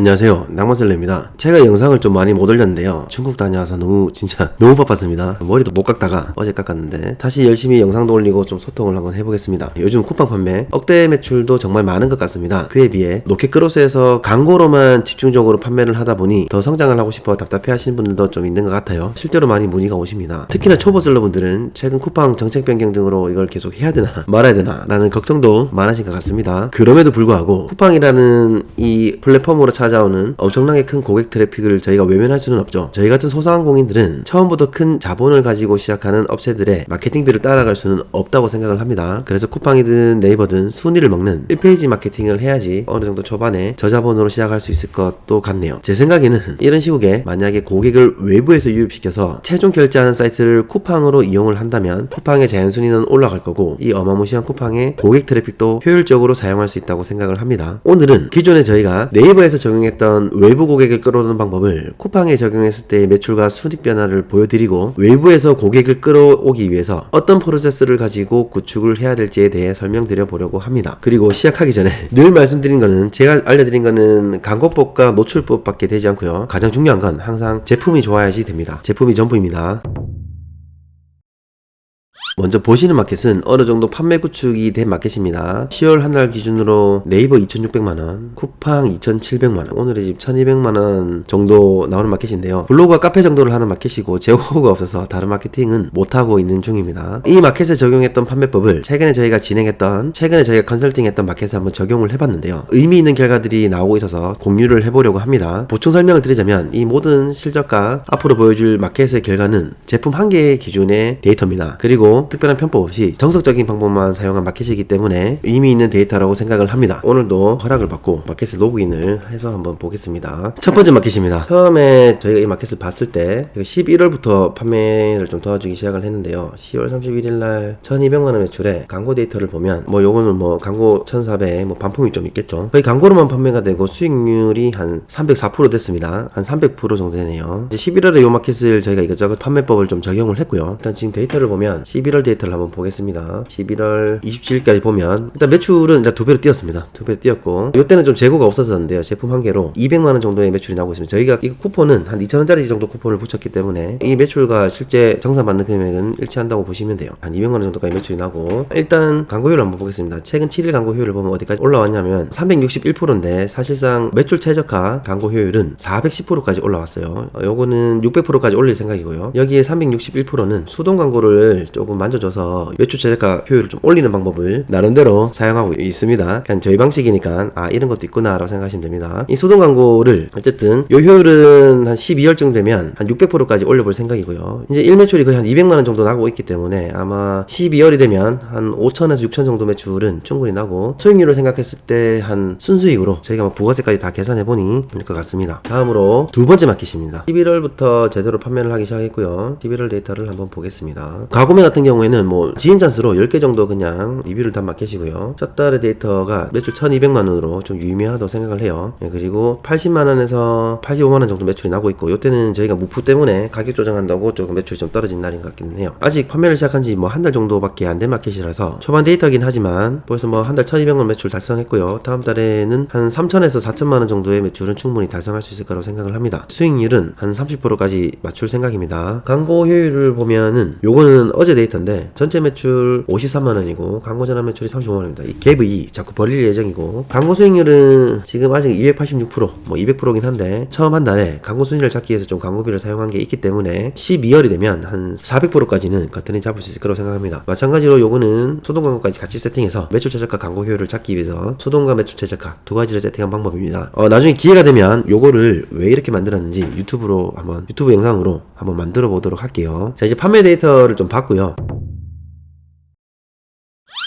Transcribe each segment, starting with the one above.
안녕하세요. 낭만셀레입니다. 제가 영상을 좀 많이 못 올렸는데요. 중국 다녀와서 너무 진짜 너무 바빴습니다. 머리도 못 깎다가 어제 깎았는데 다시 열심히 영상도 올리고 좀 소통을 한번 해보겠습니다. 요즘 쿠팡 판매 억대 매출도 정말 많은 것 같습니다. 그에 비해 로켓크로스에서 광고로만 집중적으로 판매를 하다 보니 더 성장을 하고 싶어 답답해 하시는 분들도 좀 있는 것 같아요. 실제로 많이 문의가 오십니다. 특히나 초보 셀러분들은 최근 쿠팡 정책 변경 등으로 이걸 계속 해야 되나 말아야 되나 라는 걱정도 많으신 것 같습니다. 그럼에도 불구하고 쿠팡이라는 이 플랫폼으로 찾아오는 엄청나게 큰 고객 트래픽을 저희가 외면할 수는 없죠. 저희 같은 소상공인들은 처음부터 큰 자본을 가지고 시작하는 업체들의 마케팅비를 따라갈 수는 없다고 생각을 합니다. 그래서 쿠팡이든 네이버든 순위를 먹는 1페이지 마케팅을 해야지 어느 정도 초반에 저자본으로 시작할 수 있을 것도 같네요. 제 생각에는 이런 시국에 만약에 고객을 외부에서 유입시켜서 최종 결제하는 사이트를 쿠팡으로 이용을 한다면 쿠팡의 자연 순위는 올라갈 거고 이 어마무시한 쿠팡의 고객 트래픽도 효율적으로 사용할 수 있다고 생각을 합니다. 오늘은 기존에 저희가 네이버에서 적용했던 외부 고객을 끌어오는 방법을 쿠팡에 적용했을 때의 매출과 수익 변화를 보여드리고 외부에서 고객을 끌어오기 위해서 어떤 프로세스를 가지고 구축을 해야 될지에 대해 설명드려 보려고 합니다. 그리고 시작하기 전에 늘 말씀드린 거는 제가 알려드린 거는 광고법과 노출법밖에 되지 않고요. 가장 중요한 건 항상 제품이 좋아야지 됩니다. 제품이 전부입니다. 먼저 보시는 마켓은 어느 정도 판매 구축이 된 마켓입니다. 10월 한 달 기준으로 네이버 2,600만원, 쿠팡 2,700만원, 오늘의 집 1,200만원 정도 나오는 마켓인데요. 블로그와 카페 정도를 하는 마켓이고 재고가 없어서 다른 마케팅은 못하고 있는 중입니다. 이 마켓에 적용했던 판매법을 최근에 저희가 진행했던, 최근에 저희가 컨설팅했던 마켓에 한번 적용을 해봤는데요. 의미 있는 결과들이 나오고 있어서 공유를 해보려고 합니다. 보충 설명을 드리자면 이 모든 실적과 앞으로 보여줄 마켓의 결과는 제품 한 개의 기준의 데이터입니다. 그리고 특별한 편법 없이 정석적인 방법만 사용한 마켓이기 때문에 의미 있는 데이터라고 생각을 합니다. 오늘도 허락을 받고 마켓에 로그인을 해서 한번 보겠습니다. 첫 번째 마켓입니다. 처음에 저희가 이 마켓을 봤을 때 11월부터 판매를 좀 도와주기 시작을 했는데요. 10월 31일 날 1200만 원 매출에 광고 데이터를 보면 뭐 요거는 뭐 광고 1400, 뭐 반품이 좀 있겠죠. 거의 광고로만 판매가 되고 수익률이 한 304% 됐습니다. 한 300% 정도 되네요. 이제 11월에 요 마켓을 저희가 이것저것 판매법을 좀 적용을 했고요. 일단 지금 데이터를 보면 11월 데이터를 한번 보겠습니다. 11월 27일까지 보면 일단 매출은 일단 두 배로 뛰었습니다. 두 배로 뛰었고 이때는 좀 재고가 없었었는데요. 제품 한 개로 200만 원 정도의 매출이 나오고 있습니다. 저희가 이 쿠폰은 한 2천 원짜리 정도 쿠폰을 붙였기 때문에 이 매출과 실제 정산받는 금액은 일치한다고 보시면 돼요. 한 200만 원 정도까지 매출이 나고 일단 광고율을 한번 보겠습니다. 최근 7일 광고 효율을 보면 어디까지 올라왔냐면 361%인데 사실상 매출 최저가 광고 효율은 410%까지 올라왔어요. 어, 요거는 600%까지 올릴 생각이고요. 여기에 361%는 수동 광고를 조금 만져줘서 매출 최저가 효율을 좀 올리는 방법을 나름대로 사용하고 있습니다. 그냥 저희 방식이니까 아 이런 것도 있구나라고 생각하시면 됩니다. 이 수동 광고를 어쨌든 요 효율은 한 12월쯤 되면 한 600%까지 올려볼 생각이고요. 이제 1 매출이 거의 한 200만 원 정도 나고 있기 때문에 아마 12월이 되면 한 5천에서 6천 정도 매출은 충분히 나고 수익률을 생각했을 때 한 순수익으로 저희가 뭐 부가세까지 다 계산해 보니 될 것 같습니다. 다음으로 두 번째 마켓입니다. 11월부터 제대로 판매를 하기 시작했고요. 11월 데이터를 한번 보겠습니다. 가구매 같은 경우 에는 뭐 지인 찬스로 10개 정도 그냥 리뷰를 단 마켓이고요. 첫 달의 데이터가 매출 1200만 원으로 좀 유의미하다고 생각을 해요. 예, 그리고 80만 원에서 85만 원 정도 매출이 나고 있고 이때는 저희가 무프 때문에 가격 조정한다고 조금 매출이 좀 떨어진 날인 것 같기는 해요. 아직 판매를 시작한 지 뭐 한 달 정도밖에 안 된 마켓이라서 초반 데이터긴 하지만 벌써 뭐 한 달 1200만 매출 달성했고요. 다음 달에는 한 3천에서 4천만 원 정도의 매출은 충분히 달성할 수 있을 거라고 생각을 합니다. 수익률은 한 30%까지 맞출 생각입니다. 광고 효율을 보면은 요거는 어제 데이터 인데 전체 매출 53만 원이고 광고 전환 매출이 35만 원입니다. 이 갭이 자꾸 벌릴 예정이고 광고 수익률은 지금 아직 286%뭐 200%긴 한데 처음 한 달에 광고 순위를 잡기 위해서 좀 광고비를 사용한 게 있기 때문에 12월이 되면 한 400%까지는 거뜬히 잡을 수 있을 거라고 생각합니다. 마찬가지로 요거는 수동 광고까지 같이 세팅해서 매출 최저가 광고 효율을 찾기 위해서 수동과 매출 최저가 두 가지를 세팅한 방법입니다. 어, 나중에 기회가 되면 요거를 왜 이렇게 만들었는지 유튜브로 한번 유튜브 영상으로 한번 만들어 보도록 할게요. 자 이제 판매 데이터를 좀 봤고요.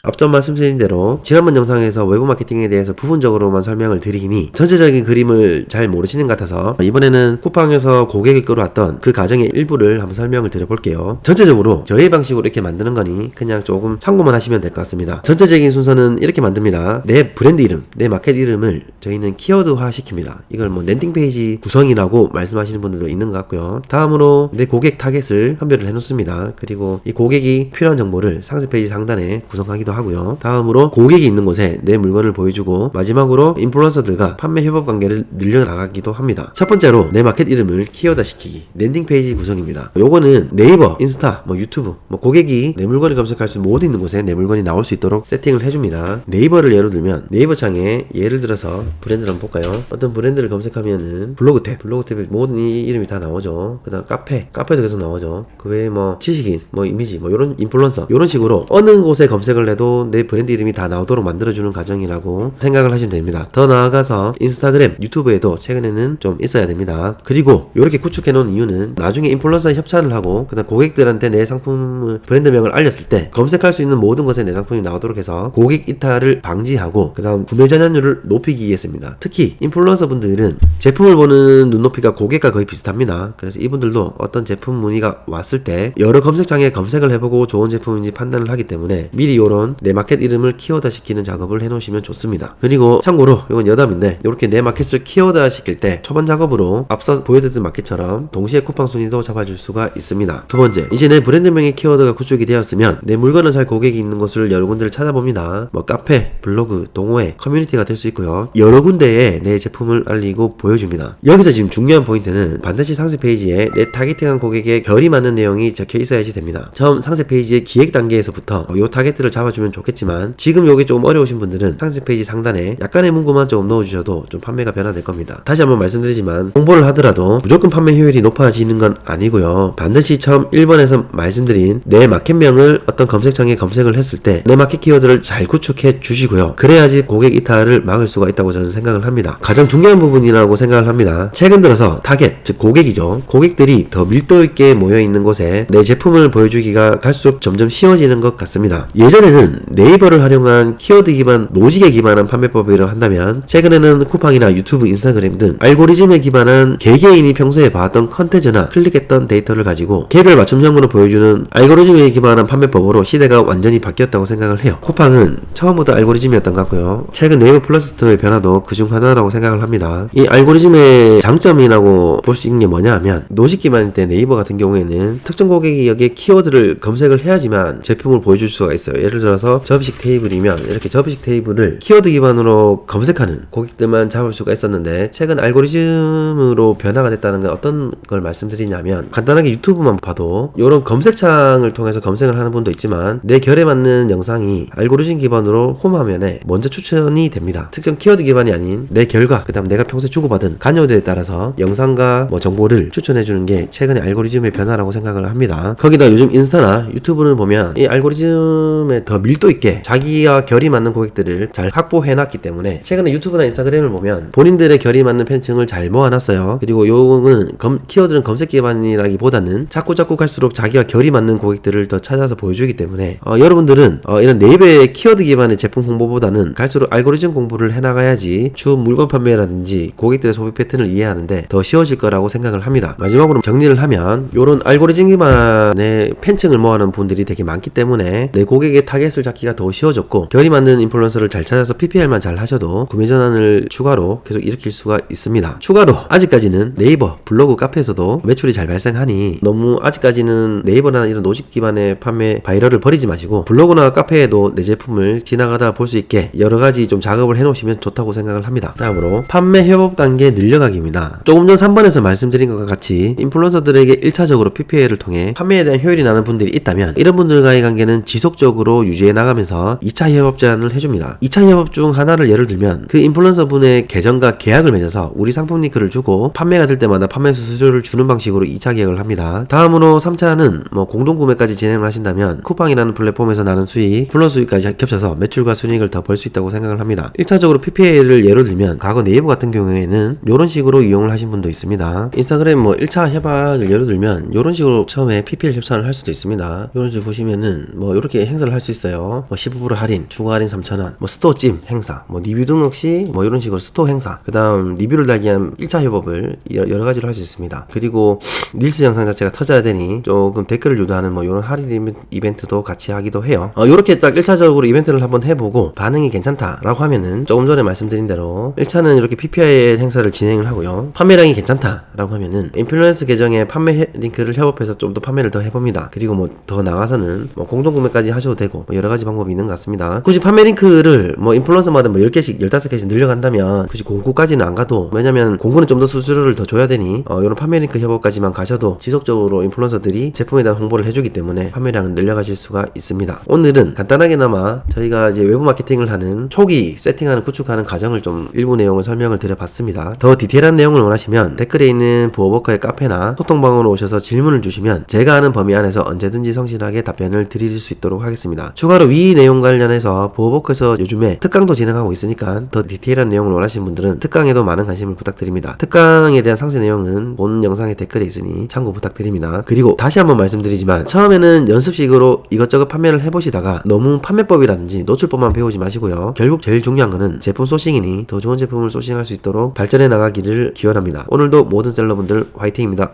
앞전 말씀드린 대로 지난번 영상에서 외부 마케팅에 대해서 부분적으로만 설명을 드리니 전체적인 그림을 잘 모르시는 것 같아서 이번에는 쿠팡에서 고객을 끌어왔던 그 과정의 일부를 한번 설명을 드려볼게요. 전체적으로 저희 방식으로 이렇게 만드는 거니 그냥 조금 참고만 하시면 될 것 같습니다. 전체적인 순서는 이렇게 만듭니다. 내 브랜드 이름, 내 마켓 이름을 저희는 키워드화 시킵니다. 이걸 뭐 랜딩 페이지 구성이라고 말씀하시는 분들도 있는 것 같고요. 다음으로 내 고객 타겟을 선별을 해놓습니다. 그리고 이 고객이 필요한 정보를 상세 페이지 상단에 구성하기도 하고요. 다음으로 고객이 있는 곳에 내 물건을 보여주고 마지막으로 인플루언서들과 판매 협업 관계를 늘려나가기도 합니다. 첫 번째로 내 마켓 이름을 키워다 시키기 랜딩 페이지 구성입니다. 요거는 네이버, 인스타, 뭐 유튜브, 뭐 고객이 내 물건을 검색할 수 모두 있는 곳에 내 물건이 나올 수 있도록 세팅을 해줍니다. 네이버를 예로 들면 네이버 창에 예를 들어서 브랜드를 한번 볼까요? 어떤 브랜드를 검색하면은 블로그 탭, 블로그 탭에 모든 이 이름이 다 나오죠. 그다음 카페, 카페도 계속 나오죠. 그 외에 뭐 지식인, 뭐 이미지, 뭐 이런 인플루언서 이런 식으로 어느 곳에 검색을 해도 내 브랜드 이름이 다 나오도록 만들어주는 과정이라고 생각을 하시면 됩니다. 더 나아가서 인스타그램, 유튜브에도 최근에는 좀 있어야 됩니다. 그리고 이렇게 구축해 놓은 이유는 나중에 인플루언서 협찬을 하고 그다음 고객들한테 내 상품을 브랜드명을 알렸을 때 검색할 수 있는 모든 것에 내 상품이 나오도록 해서 고객 이탈을 방지하고 그다음 구매 전환율을 높이기 위해서입니다. 특히 인플루언서 분들은 제품을 보는 눈높이가 고객과 거의 비슷합니다. 그래서 이분들도 어떤 제품 문의가 왔을 때 여러 검색창에 검색을 해보고 좋은 제품인지 판단을 하기 때문에 미리 요런 내 마켓 이름을 키워다 시키는 작업을 해놓으시면 좋습니다. 그리고 참고로 이건 여담인데 이렇게 내 마켓을 키워다 시킬 때 초반 작업으로 앞서 보여드린 마켓처럼 동시에 쿠팡 순위도 잡아줄 수가 있습니다. 두 번째, 이제 내 브랜드명의 키워드가 구축이 되었으면 내 물건을 살 고객이 있는 곳을 여러 군데를 찾아봅니다. 뭐 카페, 블로그, 동호회, 커뮤니티가 될 수 있고요. 여러 군데에 내 제품을 알리고 보여줍니다. 여기서 지금 중요한 포인트는 반드시 상세 페이지에 내 타겟팅한 고객의 결이 맞는 내용이 적혀 있어야지 됩니다. 처음 상세 페이지의 기획 단계에서부터 요 타겟들을 잡아주면 좋겠지만 지금 요게 조금 어려우신 분들은 상세 페이지 상단에 약간의 문구만 조금 넣어주셔도 좀 판매가 변화될 겁니다. 다시 한번 말씀드리지만 홍보를 하더라도 무조건 판매 효율이 높아지는 건 아니고요. 반드시 처음 1번에서 말씀드린 내 마켓명을 어떤 검색창에 검색을 했을 때 내 마켓 키워드를 잘 구축해 주시고요. 그래야지 고객 이탈을 막을 수가 있다고 저는 생각을 합니다. 가장 중요한 부분이라고 생각을 합니다. 최근 들어서 타겟, 즉 고객이죠. 고객들이 더 밀도 있게 모여 있는 곳에 내 제품을 보여주기가 갈수록 점점 쉬워지는 것 같습니다. 예전에는 네이버를 활용한 키워드 기반 노직에 기반한 판매법이라고 한다면 최근에는 쿠팡이나 유튜브, 인스타그램 등 알고리즘에 기반한 개개인이 평소에 봐왔던 컨텐츠나 클릭했던 데이터를 가지고 개별 맞춤형으로 보여주는 알고리즘에 기반한 판매법으로 시대가 완전히 바뀌었다고 생각을 해요. 쿠팡은 처음부터 알고리즘이었던 것 같고요. 최근 네이버 플러스 스토어의 변화도 그중 하나라고 생각을 합니다. 이 알고리즘의 장점이라고 볼 수 있는 게 뭐냐 하면 노직 기반일 때 네이버 같은 경우에는 특정 여기에 키워드를 검색을 해야지만 제품을 보여줄 수가 있어요. 예를 들어 서 접이식 테이블이면 이렇게 접이식 테이블을 키워드 기반으로 검색하는 고객들만 잡을 수가 있었는데 최근 알고리즘으로 변화가 됐다는 건 어떤 걸 말씀드리냐면 간단하게 유튜브만 봐도 이런 검색창을 통해서 검색을 하는 분도 있지만 내 결에 맞는 영상이 알고리즘 기반으로 홈 화면에 먼저 추천이 됩니다. 특정 키워드 기반이 아닌 내 결과 그다음 내가 평소에 주고받은 간여도에 따라서 영상과 뭐 정보를 추천해 주는 게 최근의 알고리즘의 변화라고 생각을 합니다. 거기다 요즘 인스타나 유튜브를 보면 이 알고리즘에 더 밀도 있게 자기와 결이 맞는 고객들을 잘 확보해 놨기 때문에 최근에 유튜브나 인스타그램을 보면 본인들의 결이 맞는 팬층을 잘 모아놨어요. 그리고 요거는 검, 키워드는 검색 기반이라기보다는 자꾸 자꾸 갈수록 자기와 결이 맞는 고객들을 더 찾아서 보여주기 때문에 어, 여러분들은 어, 이런 네이버의 키워드 기반의 제품 홍보보다는 갈수록 알고리즘 공부를 해나가야지 주 물건 판매라든지 고객들의 소비 패턴을 이해하는데 더 쉬워질 거라고 생각을 합니다. 마지막으로 정리를 하면 이런 알고리즘 기반의 팬층을 모아놓은 분들이 되게 많기 때문에 내 고객의 타겟 을 잡기가 더 쉬워졌고 결이 맞는 인플루언서를 잘 찾아서 PPL만 잘 하셔도 구매 전환을 추가로 계속 일으킬 수가 있습니다. 추가로 아직까지는 네이버, 블로그, 카페에서도 매출이 잘 발생하니 너무 아직까지는 네이버나 이런 노직 기반의 판매 바이럴을 버리지 마시고 블로그나 카페에도 내 제품을 지나가다 볼 수 있게 여러 가지 좀 작업을 해 놓으시면 좋다고 생각을 합니다. 다음으로 판매 협업 단계 늘려가기입니다. 조금 전 3번에서 말씀드린 것과 같이 인플루언서들에게 1차적으로 PPL을 통해 판매에 대한 효율이 나는 분들이 있다면 이런 분들과의 관계는 지속적으로 유지 해 나가면서 2차 협업 제안을 해줍니다. 2차 협업 중 하나를 예를 들면 그 인플루언서 분의 계정과 계약을 맺어서 우리 상품 링크를 주고 판매가 될 때마다 판매 수수료를 주는 방식으로 2차 계약을 합니다. 다음으로 3차는 뭐 공동 구매까지 진행을 하신다면 쿠팡이라는 플랫폼에서 나는 수익, 플러스 수익까지 겹쳐서 매출과 순이익을 더 벌 수 있다고 생각을 합니다. 1차적으로 PPL을 예로 들면 과거 네이버 같은 경우에는 이런 식으로 이용을 하신 분도 있습니다. 인스타그램 뭐 1차 협약을 예로 들면 이런 식으로 처음에 PPL 협찬을 할 수도 있습니다. 이런 식으로 보시면은 뭐 이렇게 행사를 할 수 있어요. 뭐 15% 할인, 추가 할인 3,000원, 뭐 스토어 찜 행사, 뭐 리뷰 등록 시 뭐 이런 식으로 스토어 행사, 그 다음 리뷰를 달기 위한 1차 협업을 여- 여러 가지로 할 수 있습니다. 그리고 릴스 영상 자체가 터져야 되니 조금 댓글을 유도하는 뭐 이런 할인 이벤- 이벤트도 같이 하기도 해요. 어, 이렇게 딱 1차적으로 이벤트를 한번 해보고 반응이 괜찮다라고 하면은 조금 전에 말씀드린 대로 1차는 이렇게 PPL 행사를 진행을 하고요. 판매량이 괜찮다라고 하면은 인플루언스 계정에 판매 해- 링크를 협업해서 좀 더 판매를 더 해봅니다. 그리고 뭐 더 나가서는 뭐 공동 구매까지 하셔도 되고 뭐 여러 가지 방법이 있는 것 같습니다. 굳이 판매 링크를 뭐 인플루언서마다 뭐 10개씩, 15개씩 늘려간다면 굳이 공구까지는 안 가도 왜냐면 공구는 좀 더 수수료를 더 줘야 되니 어, 이런 판매 링크 협업까지만 가셔도 지속적으로 인플루언서들이 제품에 대한 홍보를 해주기 때문에 판매량을 늘려가실 수가 있습니다. 오늘은 간단하게나마 저희가 이제 외부 마케팅을 하는 초기 세팅하는 구축하는 과정을 좀 일부 내용을 설명을 드려봤습니다. 더 디테일한 내용을 원하시면 댓글에 있는 부어버커의 카페나 소통방으로 오셔서 질문을 주시면 제가 아는 범위 안에서 언제든지 성실하게 답변을 드릴 수 있도록 하겠습니다. 추가 로 위 내용 관련해서 부어버커에서 요즘에 특강도 진행하고 있으니까 더 디테일한 내용을 원하시는 분들은 특강에도 많은 관심을 부탁드립니다. 특강에 대한 상세 내용은 본 영상의 댓글에 있으니 참고 부탁드립니다. 그리고 다시 한번 말씀드리지만 처음에는 연습식으로 이것저것 판매를 해보시다가 너무 판매법이라든지 노출법만 배우지 마시고요. 결국 제일 중요한 거는 제품 소싱이니 더 좋은 제품을 소싱할 수 있도록 발전해 나가기를 기원합니다. 오늘도 모든 셀러분들 화이팅입니다.